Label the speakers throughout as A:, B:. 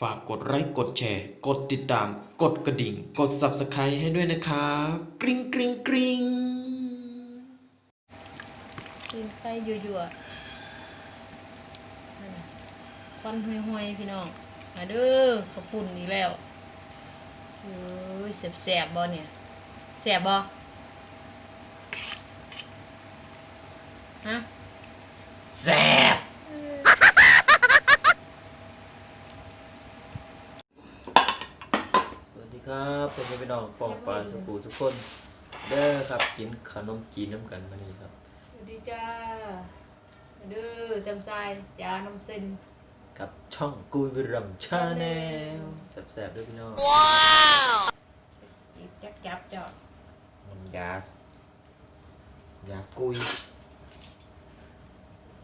A: ฝากกดไลค์กดแชร์ กดติดตาม กดกระดิ่ง กด Subscribe ให้ด้วยนะครับ กริ๊งกริ๊งกริ๊ง
B: กินไฟยั่วๆนั่นน่ะควันห่วยๆพี่น้องมาเด้อขอบคุณอีกแล้วเอ้ยแสบๆบ่เนี่ยแสบบ่ฮะ
A: แซ่บสวัสดี ครับผมเป็นพี่น้องปองปลาสกูทุกคน เด้อครับกินขนมจีนน้ำกันมานี่ครับ
B: สวัสดีจ้ามาเด้อแซมไซจาน้ำเส้น
A: กับช่องกุยวิรัมชาแนลแซ่บๆด้วยพี่น้อง
B: จีบจับจับๆจ้ะ
A: มันยาสยากุย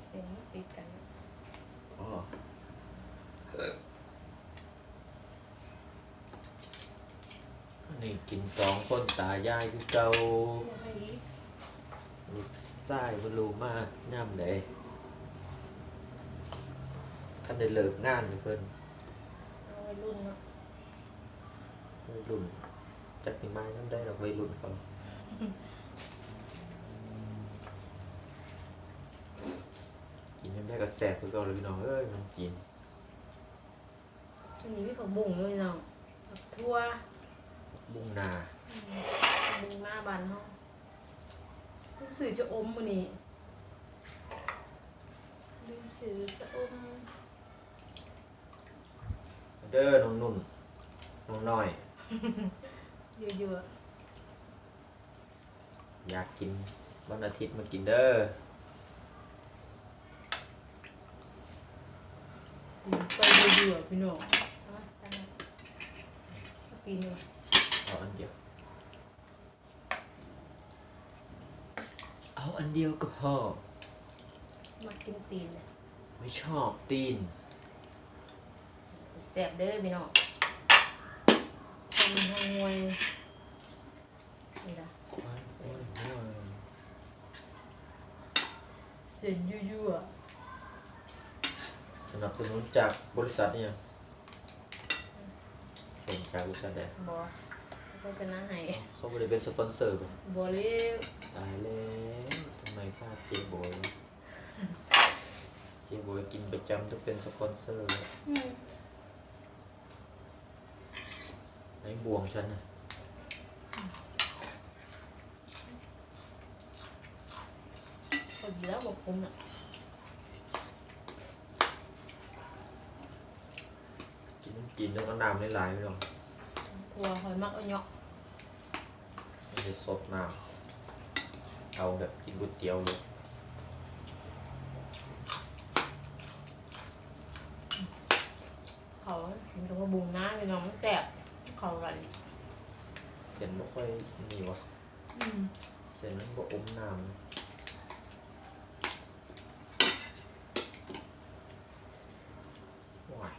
B: เส้นติดกัน
A: อ๋อ นี่กินสองคนตายายคือเก่า
B: ให้อีก
A: ลูกไส้บรูมากย่ำเลยท่านได้เลิกงานอยู่เพิ่น
B: เอาไว้รุ่นเนาะ
A: วัยรุ่นจักมีไม้น้ำได้หรอกวัยรุ่นเขากินน้ำได้ก็แสบคือเก่าเลยพี่น้องเอ้ยมันกิน
B: อันนี้พี่ผักบุ้งด้วยเนาะผักทั่ว
A: บุ้งนา
B: บุ้งหน้าบานห้องลืมสื่อจะอมมือนี้ลืมสื่อจะอม
A: เด้อน้องนุ่นน้องน้อย
B: เยอะ
A: อยากกินวันอาทิตย์มากินเด้อ
B: ๆลืมไปเยอะๆพี่น้องเอามาตั้งไว้เอาตีนเลย
A: เอาอันเดียว เอาอันเดียวก็พอ
B: มากินตีนเนี่ย
A: ไม่ชอบตีน
B: แสบเด้อพี่น้องทำให้งวยนี่ละเส้นยั่ว
A: สนับสนุนจากบริษัทเนี่ยเซ็นจากบริษัทใด
B: ๆบอ เขาจะนั่งให้
A: เขาไม่ได้เป็นสปอนเซอร์ป่ะ
B: บอเลย
A: ตายแล้วทำไมพลาดเจบอยเจบอยกินประจำต้องเป็นสปอนเซอร์เลยในบวงฉันนะ
B: คนอยู่แล้วบอกผมอะ
A: กินน้ำกินแล้วก็น้ำหลายๆไม่หรอก
B: กลัวหอยมักเอาเนาะ
A: ไม่ได้สดน้ำเอาแบบกินก๋วยเตี๋ยวเลย
B: เขาเห็นกับว่าบุงน้าพี่น้องมันแสบเขาอะไร
A: เส้นไม่ค่อยมีวะ
B: อืม
A: เส้นมันก็อมน้ำนะว้าย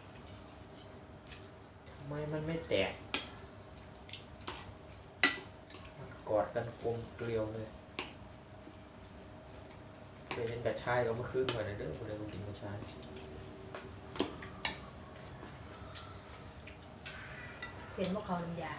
A: ทำไมมันไม่แตกมัน กันกลมเกลียวเลยเคยเห็นกระชายเอามาคืนไว้ในเด้อคนใดบ่กินกระชาย
B: เส้นพวกเขาลำยา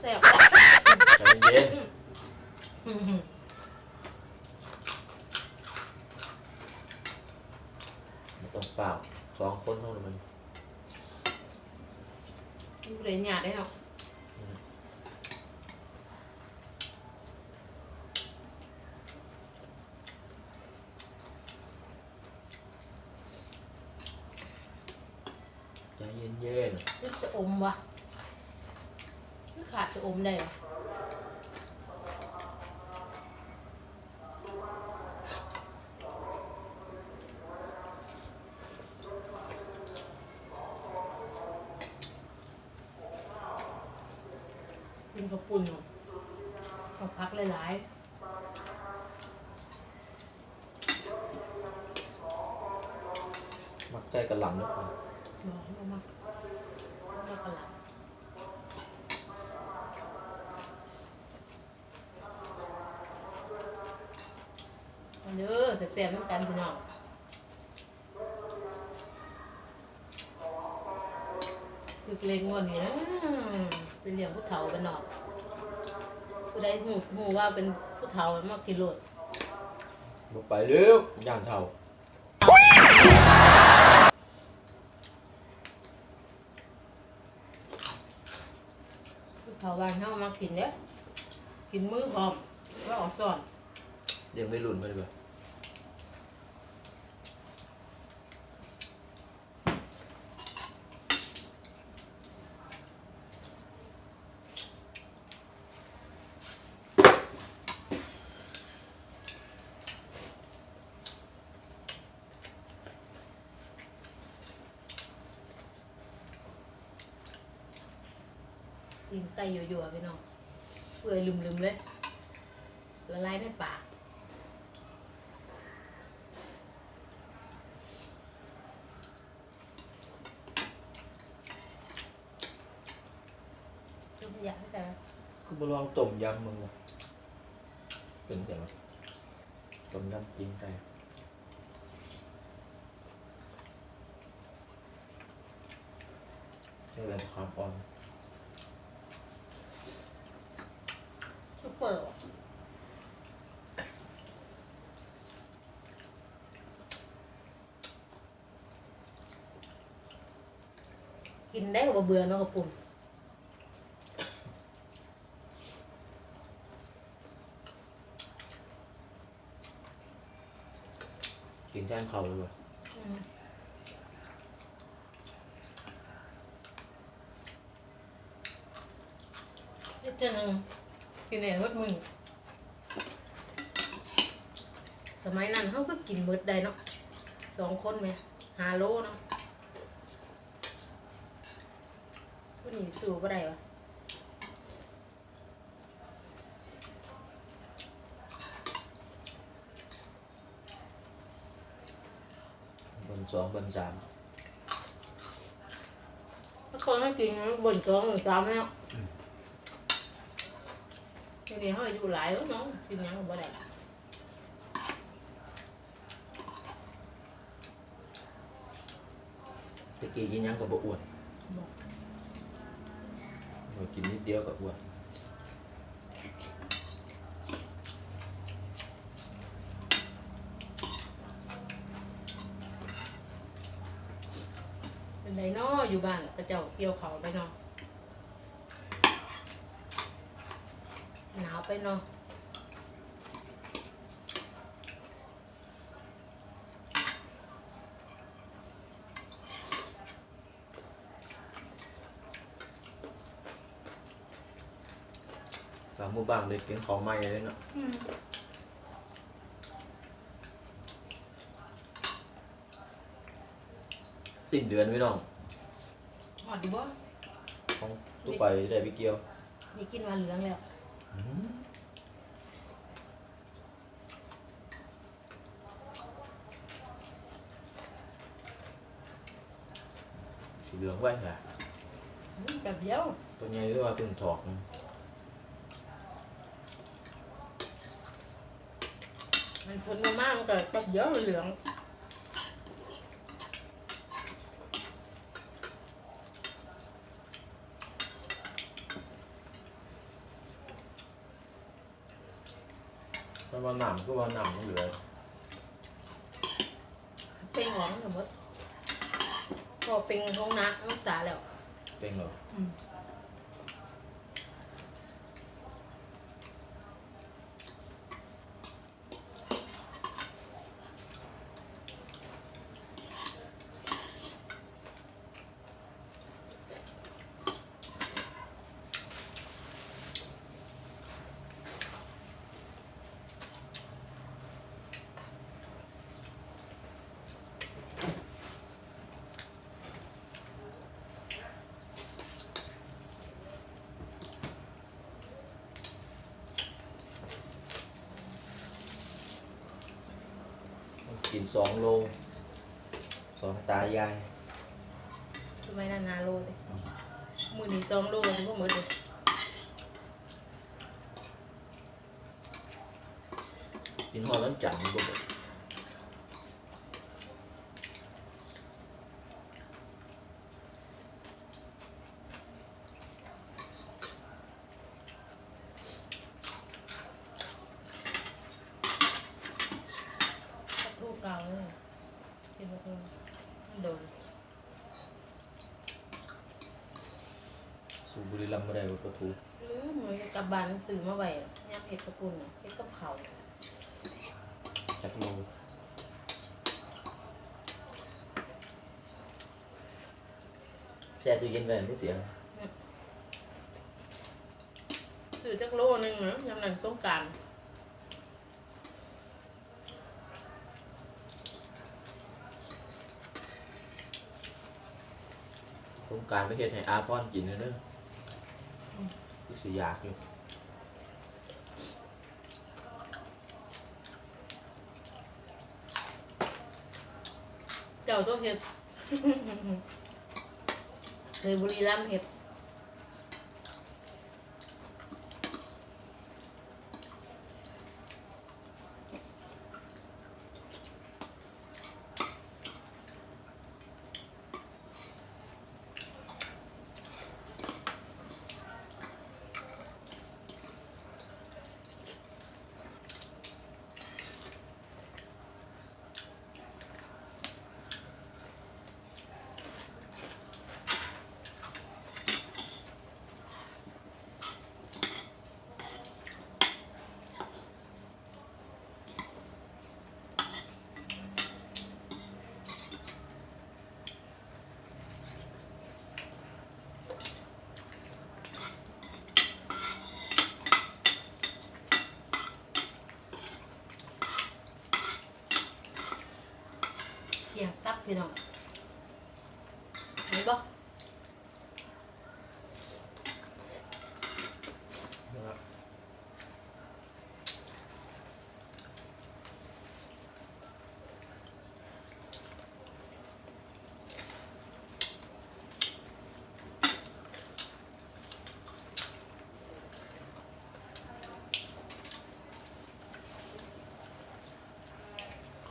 B: แสบ
A: ใจเย็น
B: อืม
A: ไม่ต้อง เปล่าสองคนเท่านั้นมัน
B: อยู่เลยหยาดได้เนาะ
A: ใจเย็น
B: นี่จะอมวะนี่ขาดจะอมได้เหรอ ปุ่นต้องพักหลาย
A: ๆมักใจกระหล่ำนะครับ
B: ๆนนี้มากมาเสียบๆเหมือนกันพี่น้องคือเกรงงวนนี่นะเป็นเลี้ยงผู้เฒ่ากันเนาะ ผู้ใดหูหูว่าเป็นผู้เฒ่ามากินโลด
A: ลงไปเร็วย่านเท่า
B: ผู้เฒ่าบ้านเฮามากินเด้อกินมื้อพร้อมว่าออกซ่อน
A: เดี๋ยวไม่หลุนไปเลย
B: กินไก่โยั่วๆพี่น้องเปื่อยลืมๆเลยละลายในปากจุ่มอยากใช่ไหม
A: คือมาลองต้มยำมึงวะเป็นแต่ว่าต้มยำกินไก่ใช่แบบความอ่อน
B: ซุปเปอร์ว่ะกินได้ก็บ่เบื่อเนาะกระปุ่น
A: กินแทนเขาเลยว่ะ
B: อืมเฮ็ดจังหนึ่ง กินเองวัดมึงสมัยนั้นเขาก็กินเบิดได้เนาะสองคนไหมหาโลเนาะผู้นี้สู้ก็ได้วะ
A: บนสองบนสาม
B: ถ้าคนไม่กินมันบ่นสองหรือสามแล้ว ทีนี้เขาอายู่หลายแล้วเนาะกินหยังก็บ่ได้
A: ตะกี้กินหยังกับบอ้วน
B: บอก
A: เรากินนิดเดียวกับอ้วน
B: เป็นไรเนาะอยู่บ้านกระเจ้าเกี่ยวเขาไปเนาะหนาว ไปเนาะ
A: ตามหมู่บ้านเลยกินของใหม่เลยเนาะ
B: อืม
A: สิ้นเดือนไม่ต้อง
B: หอดดีบ่
A: ของตู้ไปได้ไปเกี่ยว
B: นี่กินมาเหลืองแล้ว
A: เหลืองไว้ค่ะ
B: อืมแบบเดียว
A: ตัวใหญ่ด้วยว่าเพิ่งถอก
B: มันทนมามากมันก็แบบเดียวเหลือง
A: มันว่าหนามก็ว่าหนามมันเหลือ
B: เป็นหวงสมมติ พอเป็นของนักรักษาแล้ว
A: เป็นเหรอ
B: อืม
A: กินสองโลสองตายาย
B: ทำไมนานนาโลเลยมือนี่สองโลถึงพวกมือเลย
A: กินหอดแล้วจังบ่เบิด
B: ทูกกลางเลยกินไปเลยโดน
A: สูบบุรีรัมย์บ่ได้บ่ปลาทู
B: ลืมเลยกับบานซื้อมาไว้ย่ำเห็ดกระปุนน่ะเห็ดกับเขาว
A: จักโลแช่ตู้เย็นไว้ไม่เสีย
B: ซื้อจักโลนึงนะยำหนังสงกราร
A: โครงการไม่เฮ็ดให้อาพรกินเด้อคือ สิอยากอยู่
B: เจ้าต้องเห็ดเลยบุรีรัมย์เห็ด พี่น้องนบ่
A: นะครับ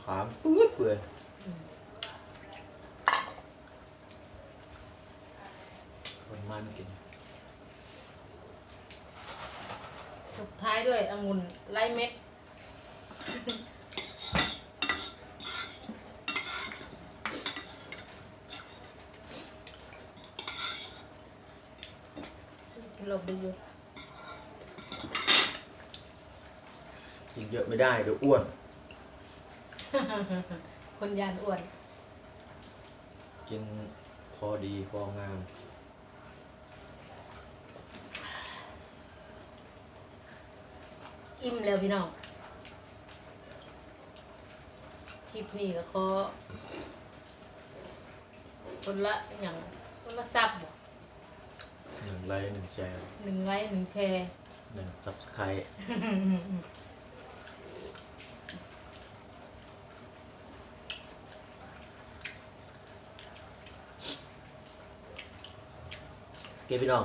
A: ขามปื๊ดเปื่อย คนมันกิน
B: สุดท้ายด้วยองุ่นไล่เม็ดกินลบดีอยู่
A: กินเยอะไม่ได้เดี๋ยวอ้วน
B: คนยานอ้วน
A: กินพอดีพองาม
B: อิ่มแล้วพี่น้อง คลิปนี้ก็ขอคนละอย่างคนละซับบ่
A: หนึ่งไลค์หนึ่งแชร์
B: หนึ่งไลค์หนึ่งแชร์
A: หนึ่งซับสไครต์โอเคพี่น้อง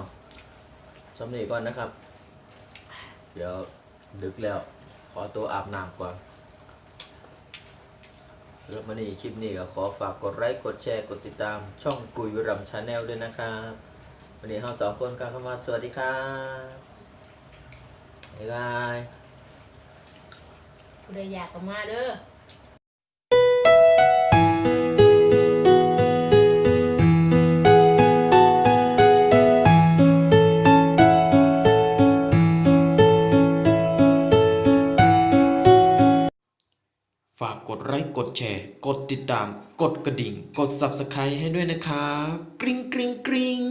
A: สำเนีก่อนนะครับ เดี๋ยว ดึกแล้ว ขอตัวอาบน้ำก่อนสำหรับวันนี้คลิปนี้ก็ขอฝากกดไลค์กดแชร์กดติดตาม ช่องกุยวิรัมชาแนลด้วยนะครับวันนี้เราสองคนกล่าวคำว่าสวัสดีครับบ๊ายบาย
B: ผู้ใดอยากก็มาเด้อ
C: ดแชร์ กดติดตาม กดกระดิ่ง กด Subscribe ให้ด้วยนะครับ กริ๊งกริ๊งกริ๊ง